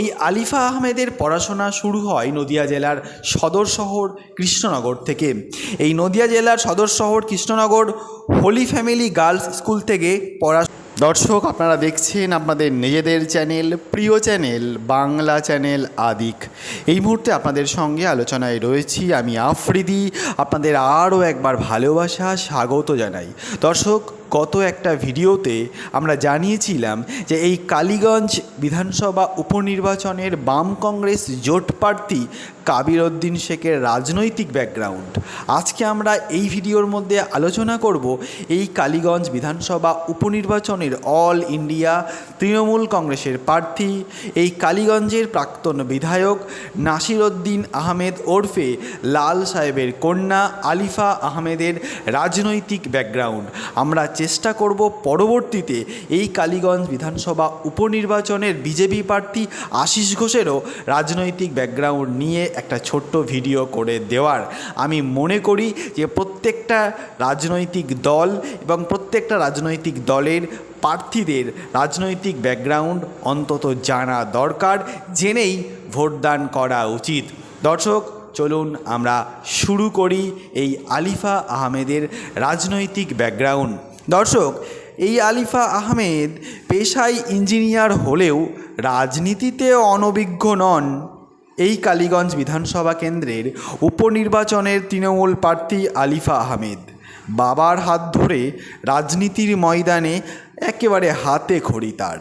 এই আলিফা আহমেদের পড়াশোনা শুরু হয় নদিয়া জেলার সদর শহর কৃষ্ণনগর থেকে। এই নদিয়া জেলার সদর শহর Krishnanagar Holy Family girls school থেকে পড়া দর্শক, আপনারা দেখছেন আপনাদের নিজেদের চ্যানেল, প্রিয় চ্যানেল, বাংলা চ্যানেল আদিক। এই মুহূর্তে আপনাদের সঙ্গে আলোচনায় রয়েছি আমি আফ্রিদি। আপনাদের আরও একবার ভালোবাসা, স্বাগত জানাই। দর্শক গত একটা ভিডিওতে আমরা জানিয়েছিলাম যে এই কালীগঞ্জ বিধানসভা উপনির্বাচনের বাম কংগ্রেস জোট প্রার্থী কাবির উদ্দিন শেখের রাজনৈতিক ব্যাকগ্রাউন্ড আজকে আমরা এই ভিডিওর মধ্যে আলোচনা করব এই কালীগঞ্জ বিধানসভা উপনির্বাচনের অল ইন্ডিয়া তৃণমূল কংগ্রেসের প্রার্থী, এই কালীগঞ্জের প্রাক্তন বিধায়ক নাসির উদ্দিন আহমেদ ওরফে লাল সাহেবের কন্যা আলিফা আহমেদের রাজনৈতিক ব্যাকগ্রাউন্ড আমরা চেষ্টা করব পরবর্তীতে এই কালীগঞ্জ বিধানসভা উপনির্বাচনের বিজেপি প্রার্থী আশিস ঘোষেরও রাজনৈতিক ব্যাকগ্রাউন্ড নিয়ে একটা ছোট্ট ভিডিও করে দেওয়ার। আমি মনে করি যে প্রত্যেকটা রাজনৈতিক দল এবং প্রত্যেকটা রাজনৈতিক দলের প্রার্থীদের রাজনৈতিক ব্যাকগ্রাউন্ড অন্তত জানা দরকার, জেনেই ভোটদান করা উচিত। দর্শক, চলুন আমরা শুরু করি এই আলিফা আহমেদের রাজনৈতিক ব্যাকগ্রাউন্ড। দর্শক, এই আলিফা আহমেদ পেশায় ইঞ্জিনিয়ার হলেও রাজনীতিতে অনভিজ্ঞ নন। এই কালীগঞ্জ বিধানসভা কেন্দ্রের উপনির্বাচনের তৃণমূল প্রার্থী আলিফা আহমেদ বাবার হাত ধরে রাজনীতির ময়দানে একেবারে হাতে খড়ি তার।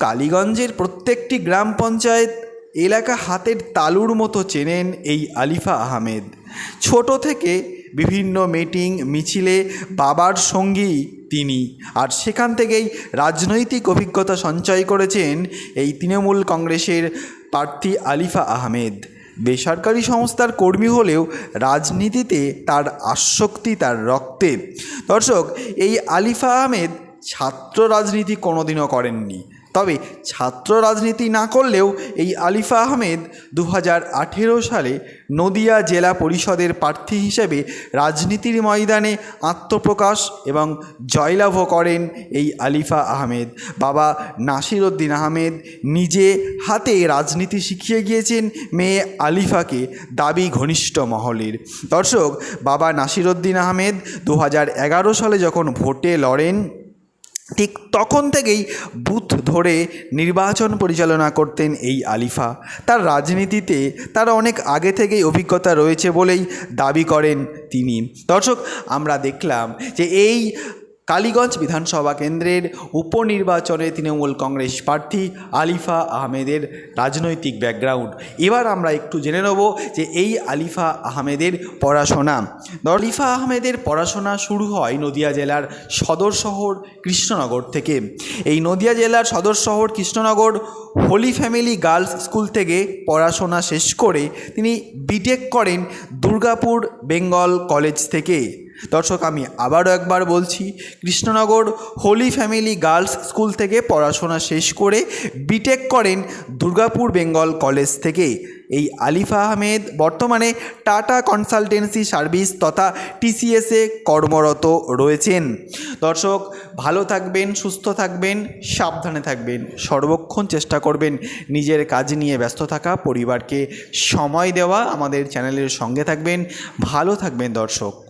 কালীগঞ্জের প্রত্যেকটি গ্রাম পঞ্চায়েত এলাকা হাতের তালুর মতো চেনেন এই আলিফা আহমেদ। ছোট থেকে বিভিন্ন মিটিং, মিছিলে বাবার সঙ্গী তিনি। আর সেখান থেকেই রাজনৈতিক অভিজ্ঞতা সঞ্চয় করেছেন এই তৃণমূল কংগ্রেসের প্রার্থী আলিফা আহমেদ। বেসরকারি সংস্থার কর্মী হলেও রাজনীতিতে তার আসক্তি, তার রক্তে। দর্শক, এই আলিফা আহমেদ ছাত্র রাজনীতি কোনোদিনও করেননি। তবে ছাত্র রাজনীতি না করলেও এই আলিফা আহমেদ দু হাজার আঠেরো সালে নদিয়া জেলা পরিষদের প্রার্থী হিসেবে রাজনীতির ময়দানে আত্মপ্রকাশ এবং জয়লাভও করেন এই আলিফা আহমেদ। বাবা নাসির উদ্দিন আহমেদ নিজে হাতে রাজনীতি শিখিয়ে গিয়েছেন মেয়ে আলিফাকে দাবি ঘনিষ্ঠ মহলের। দর্শক, বাবা নাসির উদ্দিন আহমেদ দু হাজার এগারো সালে যখন ভোটে লড়েন ঠিক তখন থেকেই বুথ ধরে নির্বাচন পরিচালনা করতেন এই আলিফা। তার রাজনীতিতে তার অনেক আগে থেকেই অভিজ্ঞতা রয়েছে বলেই দাবি করেন তিনি। দর্শক, আমরা দেখলাম যে এই কালীগঞ্জ বিধানসভা কেন্দ্রের উপনির্বাচনে তৃণমূল কংগ্রেস প্রার্থী আলিফা আহমেদের রাজনৈতিক ব্যাকগ্রাউন্ড। এবার আমরা একটু জেনে নেব যে এই আলিফা আহমেদের পড়াশোনা। আলিফা আহমেদের পড়াশোনা শুরু হয় নদিয়া জেলার সদর শহর কৃষ্ণনগর থেকে। এই নদিয়া জেলার সদর শহর Krishnanagar Holy Family girls school থেকে পড়াশোনা শেষ করে তিনি বিটেক করেন দুর্গাপুর বেঙ্গল কলেজ থেকে। দর্শক, আমি আবারও একবার বলছি, Krishnanagar Holy Family girls school থেকে পড়াশোনা শেষ করে বিটেক করেন দুর্গাপুর বেঙ্গল কলেজ থেকে। এই আলিফা আহমেদ বর্তমানে টাটা কনসালটেন্সি সার্ভিস তথা টিসিএসে কর্মরত রয়েছেন। দর্শক, ভালো থাকবেন, সুস্থ থাকবেন, সাবধানে থাকবেন, সর্বক্ষণ চেষ্টা করবেন নিজের কাজ নিয়ে ব্যস্ত থাকা, পরিবারকে সময় দেওয়া, আমাদের চ্যানেলের সঙ্গে থাকবেন, ভালো থাকবেন দর্শক।